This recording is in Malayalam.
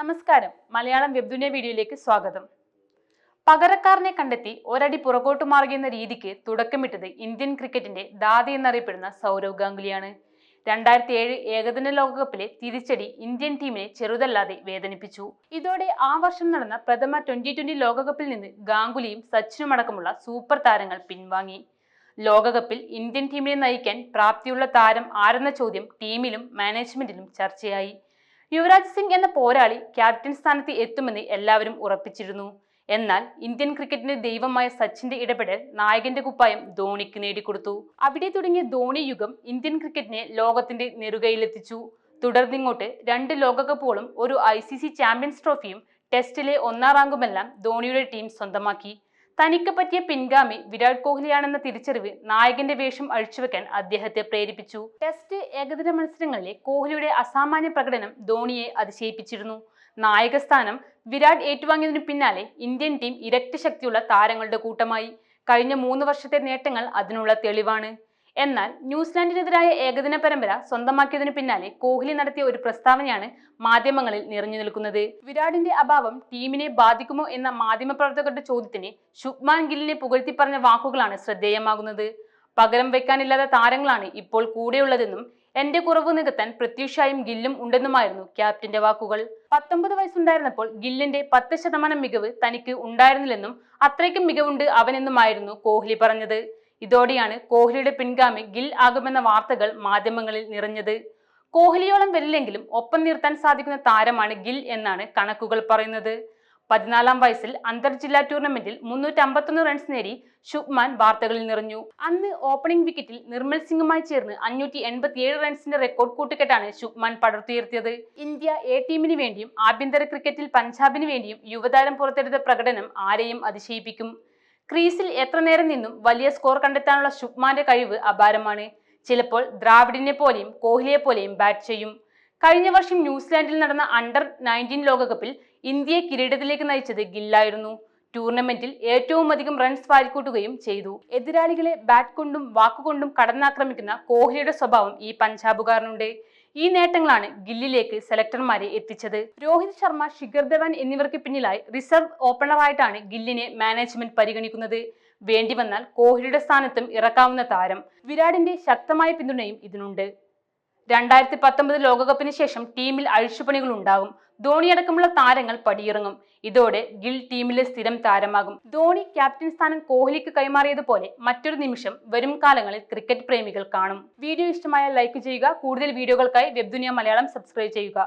നമസ്കാരം. മലയാളം വെബ്ദുനിയ വീഡിയോയിലേക്ക് സ്വാഗതം. പകരക്കാരനെ കണ്ടെത്തി ഒരടി പുറകോട്ട് മാറുകയെന്ന രീതിക്ക് തുടക്കമിട്ടത് ഇന്ത്യൻ ക്രിക്കറ്റിന്റെ ദാദി എന്നറിയപ്പെടുന്ന സൗരവ് ഗാംഗുലിയാണ്. രണ്ടായിരത്തി ഏഴ് ഏകദിന ലോകകപ്പിലെ തിരിച്ചടി ഇന്ത്യൻ ടീമിനെ ചെറുതല്ലാതെ വേദനിപ്പിച്ചു. ഇതോടെ ആ വർഷം നടന്ന പ്രഥമ ട്വന്റി ട്വന്റി ലോകകപ്പിൽ നിന്ന് ഗാംഗുലിയും സച്ചിനും അടക്കമുള്ള സൂപ്പർ താരങ്ങൾ പിൻവാങ്ങി. ലോകകപ്പിൽ ഇന്ത്യൻ ടീമിനെ നയിക്കാൻ പ്രാപ്തിയുള്ള താരം ആരെന്ന ചോദ്യം ടീമിലും മാനേജ്മെന്റിലും ചർച്ചയായി. യുവരാജ് സിംഗ് എന്ന പോരാളി ക്യാപ്റ്റൻ സ്ഥാനത്ത് എത്തുമെന്ന് എല്ലാവരും ഉറപ്പിച്ചിരുന്നു. എന്നാൽ ഇന്ത്യൻ ക്രിക്കറ്റിന്റെ ദൈവമായ സച്ചിന്റെ ഇടപെടൽ നായകന്റെ കുപ്പായം ധോണിക്ക് നേടിക്കൊടുത്തു. അവിടെ തുടങ്ങിയ ധോണി യുഗം ഇന്ത്യൻ ക്രിക്കറ്റിനെ ലോകത്തിന്റെ നെറുകയിലെത്തിച്ചു. തുടർന്നിങ്ങോട്ട് രണ്ട് ലോകകപ്പുകളും ഒരു ഐ സി സി ചാമ്പ്യൻസ് ട്രോഫിയും ടെസ്റ്റിലെ ഒന്നാം റാങ്കുമെല്ലാം ധോണിയുടെ ടീം സ്വന്തമാക്കി. തനിക്ക് പറ്റിയ പിൻഗാമി വിരാട് കോഹ്ലിയാണെന്ന തിരിച്ചറിവ് നായകന്റെ വേഷം അഴിച്ചുവെക്കാൻ അദ്ദേഹത്തെ പ്രേരിപ്പിച്ചു. ടെസ്റ്റ് ഏകദിന മത്സരങ്ങളിലെ കോഹ്ലിയുടെ അസാമാന്യ പ്രകടനം ധോണിയെ അതിശയിപ്പിച്ചിരുന്നു. നായക സ്ഥാനം വിരാട് ഏറ്റുവാങ്ങിയതിനു പിന്നാലെ ഇന്ത്യൻ ടീം ഇരട്ടി ശക്തിയുള്ള താരങ്ങളുടെ കൂട്ടമായി. കഴിഞ്ഞ മൂന്ന് വർഷത്തെ നേട്ടങ്ങൾ അതിനുള്ള തെളിവാണ്. എന്നാൽ ന്യൂസിലാൻഡിനെതിരായ ഏകദിന പരമ്പര സ്വന്തമാക്കിയതിനു പിന്നാലെ കോഹ്ലി നടത്തിയ ഒരു പ്രസ്താവനയാണ് മാധ്യമങ്ങളിൽ നിറഞ്ഞു നിൽക്കുന്നത്. വിരാടിന്റെ അഭാവം ടീമിനെ ബാധിക്കുമോ എന്ന മാധ്യമപ്രവർത്തകരുടെ ചോദ്യത്തിന് ശുഭ്മാൻ ഗില്ലിനെ പുകഴ്ത്തി പറഞ്ഞ വാക്കുകളാണ് ശ്രദ്ധേയമാകുന്നത്. പകരം വെക്കാനില്ലാത്ത താരങ്ങളാണ് ഇപ്പോൾ കൂടെയുള്ളതെന്നും എന്റെ കുറവ് നികത്താൻ പ്രത്യുഷായും ഗില്ലും ഉണ്ടെന്നുമായിരുന്നു ക്യാപ്റ്റന്റെ വാക്കുകൾ. പത്തൊമ്പത് വയസ്സുണ്ടായിരുന്നപ്പോൾ ഗില്ലിന്റെ പത്ത് ശതമാനം മികവ് തനിക്ക് ഉണ്ടായിരുന്നില്ലെന്നും അത്രയ്ക്കും മികവുണ്ട് അവനെന്നുമായിരുന്നു കോഹ്ലി പറഞ്ഞത്. ഇതോടെയാണ് കോഹ്ലിയുടെ പിൻഗാമി ഗിൽ ആകുമെന്ന വാർത്തകൾ മാധ്യമങ്ങളിൽ നിറഞ്ഞത്. കോഹ്ലിയോളം വരില്ലെങ്കിലും ഒപ്പം നിർത്താൻ സാധിക്കുന്ന താരമാണ് ഗിൽ എന്നാണ് കണക്കുകൾ പറയുന്നത്. പതിനാലാം വയസ്സിൽ അന്തർജില്ലാ ടൂർണമെന്റിൽ മുന്നൂറ്റി അമ്പത്തൊന്ന് റൺസ് നേടി ശുഭ്മാൻ വാർത്തകളിൽ നിറഞ്ഞു. അന്ന് ഓപ്പണിംഗ് വിക്കറ്റിൽ നിർമ്മൽ സിംഗുമായി ചേർന്ന് അഞ്ഞൂറ്റി എൺപത്തിയേഴ് റൺസിന്റെ റെക്കോർഡ് കൂട്ടുകെട്ടാണ് ശുഭ്മാൻ പടുത്തുയർത്തിയത് ഇന്ത്യ എ ടീമിന് വേണ്ടിയും ആഭ്യന്തര ക്രിക്കറ്റിൽ പഞ്ചാബിന് വേണ്ടിയും യുവതാരം പുറത്തെടുത്ത പ്രകടനം ആരെയും അതിശയിപ്പിക്കും. ക്രീസിൽ എത്ര നേരം നിന്നും വലിയ സ്കോർ കണ്ടെത്താനുള്ള ശുഭ്മാന്റെ കഴിവ് അപാരമാണ്. ചിലപ്പോൾ ദ്രാവിഡിനെ പോലെയും കോഹ്ലിയെ പോലെയും ബാറ്റ് ചെയ്യും. കഴിഞ്ഞ വർഷം ന്യൂസിലാൻഡിൽ നടന്ന അണ്ടർ നയന്റീൻ ലോകകപ്പിൽ ഇന്ത്യയെ കിരീടത്തിലേക്ക് നയിച്ചത് ഗില്ലായിരുന്നു. ടൂർണമെന്റിൽ ഏറ്റവും അധികം റൺസ് വാരിക്കൂട്ടുകയും ചെയ്തു. എതിരാളികളെ ബാറ്റ് കൊണ്ടും വാക്കുകൊണ്ടും കടന്നാക്രമിക്കുന്ന കോഹ്ലിയുടെ സ്വഭാവം ഈ പഞ്ചാബുകാരനുണ്ട്. ഈ നേട്ടങ്ങളാണ് ഗില്ലിലേക്ക് സെലക്ടർമാരെ എത്തിച്ചത്. രോഹിത് ശർമ്മ ശിഖർ ധവൻ എന്നിവർക്ക് പിന്നിലായി റിസർവ് ഓപ്പണറായിട്ടാണ് ഗില്ലിനെ മാനേജ്മെന്റ് പരിഗണിക്കുന്നത്. വേണ്ടി വന്നാൽ കോഹ്ലിയുടെ സ്ഥാനത്തും ഇറക്കാവുന്ന താരം വിരാടിന്റെ ശക്തമായ പിന്തുണയും ഇതിനുണ്ട്. രണ്ടായിരത്തി പത്തൊമ്പത് ലോകകപ്പിന് ശേഷം ടീമിൽ അഴിച്ചുപണികൾ ഉണ്ടാകും ധോണി അടക്കമുള്ള താരങ്ങൾ പടിയിറങ്ങും. ഇതോടെ ഗിൽ ടീമിലെ സ്ഥിരം താരമാകും. ധോണി ക്യാപ്റ്റൻ സ്ഥാനം കോഹ്ലിക്ക് കൈമാറിയതുപോലെ മറ്റൊരു നിമിഷം വരും കാലങ്ങളിൽ ക്രിക്കറ്റ് പ്രേമികൾ കാണും. വീഡിയോ ഇഷ്ടമായ ലൈക്ക് ചെയ്യുക. കൂടുതൽ വീഡിയോകൾക്കായി വെബ്ദുനിയ മലയാളം സബ്സ്ക്രൈബ് ചെയ്യുക.